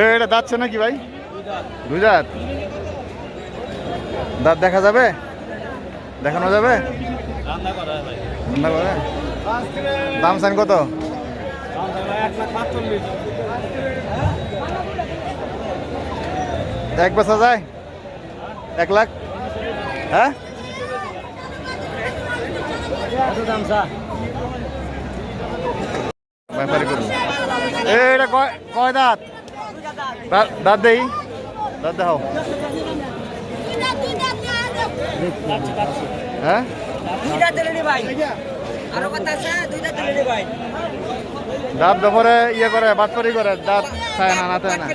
এটা দাঁতছে নাকি ভাই? দুই দাঁত। দেখা যাবে? দেখানো যাবে? দাম চান কত? এক বছর যায়? এক লাখ? হ্যাঁ? ব্যাপারি করুন। এটা কয় কয় দাঁত? দাঁত দাঁত দেই দাঁত দেখাও হ্যাঁ দাঁত ব্যাপারে ইয়ে করে বাটপারি করে দাঁত খায় না না। খায় না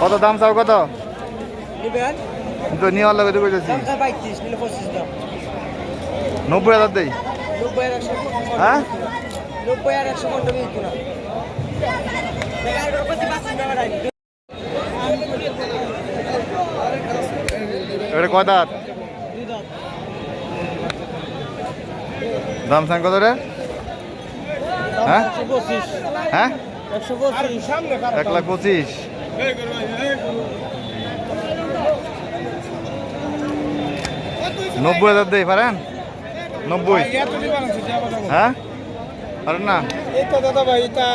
কত দাম চাও কত? তো নিয়ে লাগে তো কইতেছি। নব্বই হাজার দেই। হ্যাঁ? নব্বই আর একশো পনেরো মিনিট না এগারো পঁচিশ পাঁচ টাকা বাড়াই এটা কয় দাঁত? দাম চান কত রে? হ্যাঁ? হ্যাঁ? এক লাখ পঁচিশ। নব্বই হাজার দেই, পারেন? নব্বই। হ্যাঁ? পারেন না? এই তো দাদা ভাই এটা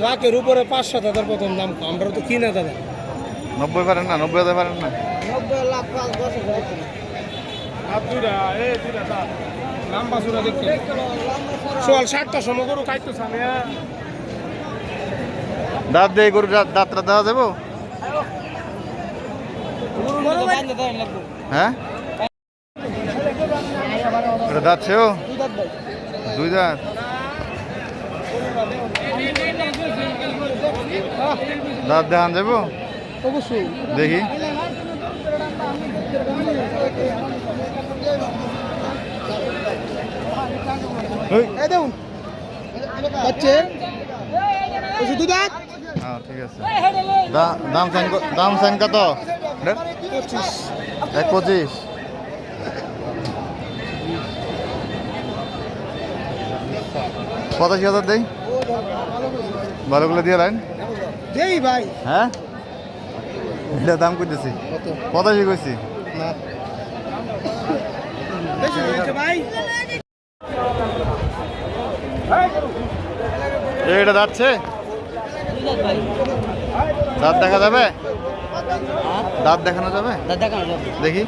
লাখের উপরে পাঁচশো দাদার প্রথম দাম আমরা তো কিনে দাদা। নব্বই পারেন না নব্বই হাজার পারেন না। নব্বই লাখ পাঁচ দেখতে সোয়াল ষাটটা সময় গরু সামনে দাঁত দিয়ে গরু দাঁতটা দেওয়া যাব? হ্যাঁ? দাঁত সেও দুই দাঁত? দাঁত দেখান যাব? অবশ্যই। দেখি। দেখুন। হ্যাঁ ঠিক আছে। দা- দাম সাইন ক- দাম কত? এক পঁচিশ পঁচাশি হাজার দেই। ভালোগুলো দিয়ে লাইন দেই ভাই। হ্যাঁ? এটা দাম কইতেছি। পঁচাশি কইছি। এটা যাচ্ছে? দাঁত দেখা যাবে? দাঁত দেখানো যাবে? দেখানো যাবে। দেখি।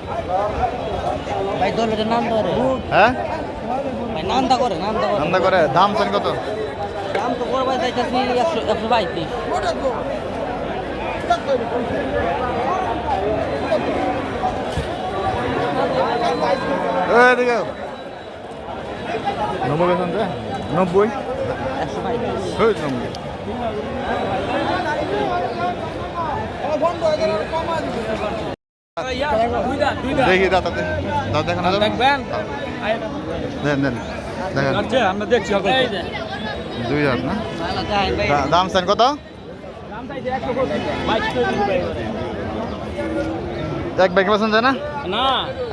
ভাই দলের নাম ধরে। হ্যাঁ? ভাই নামটা করে। নামটা করে। দাম চান কত? যাইতেছি একশো একশো বাইত্রিশ নব্বই বেতন নব্বই একশো বাইত্রিশ নব্বই দেখি দাঁত দাঁত দেখানো দেখবেন দেখেন আচ্ছা আমরা দেখছি দুই হাজার না? দাম চান কত? এক ব্যাংকে পছন্দ না না।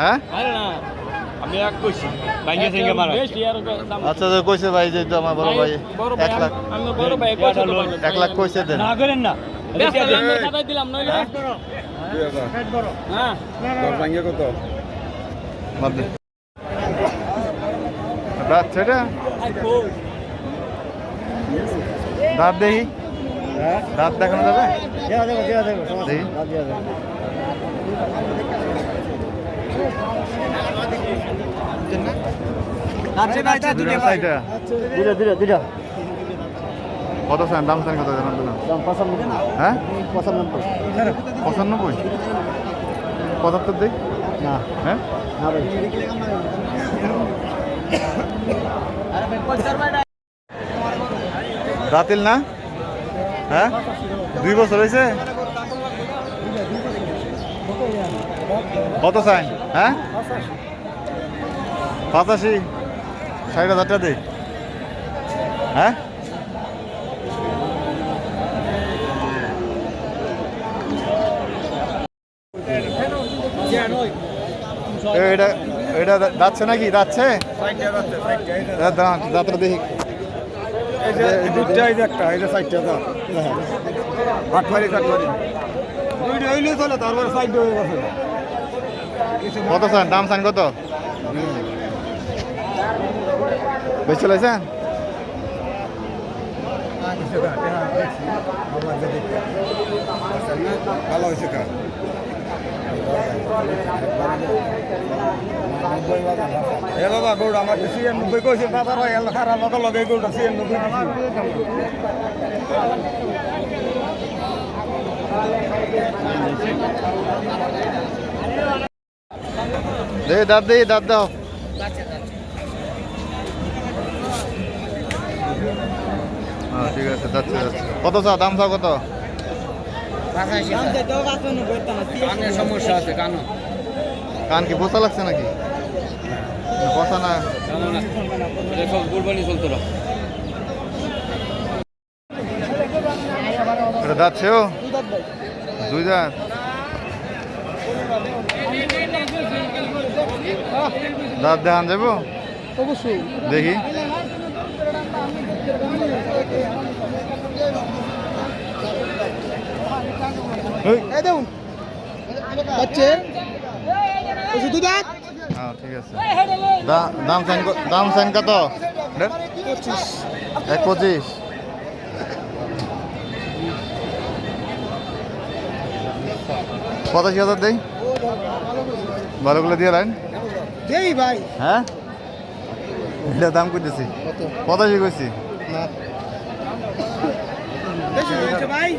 হ্যাঁ? আরে না। আমি এক কইছি বাইঙ্গে সিঙ্গে মারা। বেশি আর দাম আচ্ছা তো কইছে ভাই যে তো আমার বড় ভাই এক লাখ আমি বড় ভাই কইছে। তো এক লাখ কইছে দেন। না করেন না। বেশ দাঁত দেখি। দাঁত দেখানো যাবে? কত চান দাম চান কত জানান হ্যাঁ? পঁচানব্বই। পঁচানব্বই? পঁচাত্তর দিই না। হ্যাঁ? না ভাই। রাতিল না? হ্যাঁ? দুই বছর হয়েছে? কত চাই হ্যাঁ? পঁচাশি। ষাট হাজার টাকা দিই হ্যাঁ? এটা এটা যাচ্ছে নাকি? যাচ্ছে? দাঁতটা দেখি। এই যে দুইটা এই যে একটা এই যে চারটা দাম আটমারি চাটমারি দুইটা হইলে চলে তারপরে সাইড হয়ে গেছে। কত চান? দাম চান কত? বেশি লাইছেন? ভালো হয়েছে কা এ বাবা গৌড় আমার সিএন নব্বই কইছে বাজার হয় খারাপ লগে লগে গৌড় সিএন নব্বই দে দাঁত দে দাঁত দাও। হ্যাঁ ঠিক আছে যাচ্ছে যাচ্ছে কত চা দাম চাও কত? সমস্যা আছে কানো কান কি বসা লাগছে নাকি? বসা না। কুরবানি চলতো না এটা যাচ্ছেও দুই দাঁত। দাঁত দেখান যাব? অবশ্যই। দেখি। এই। দেখুন। বাচ্চে শুধু দাঁত হ্যাঁ ঠিক আছে। দাম সাইন কত? এক পঁচিশ। পঁচাশি হাজার দেই। ভালোগুলো দিয়ে লাইন দেই ভাই। হ্যাঁ? এটা দাম করতেছি পঁচাশি ভাই।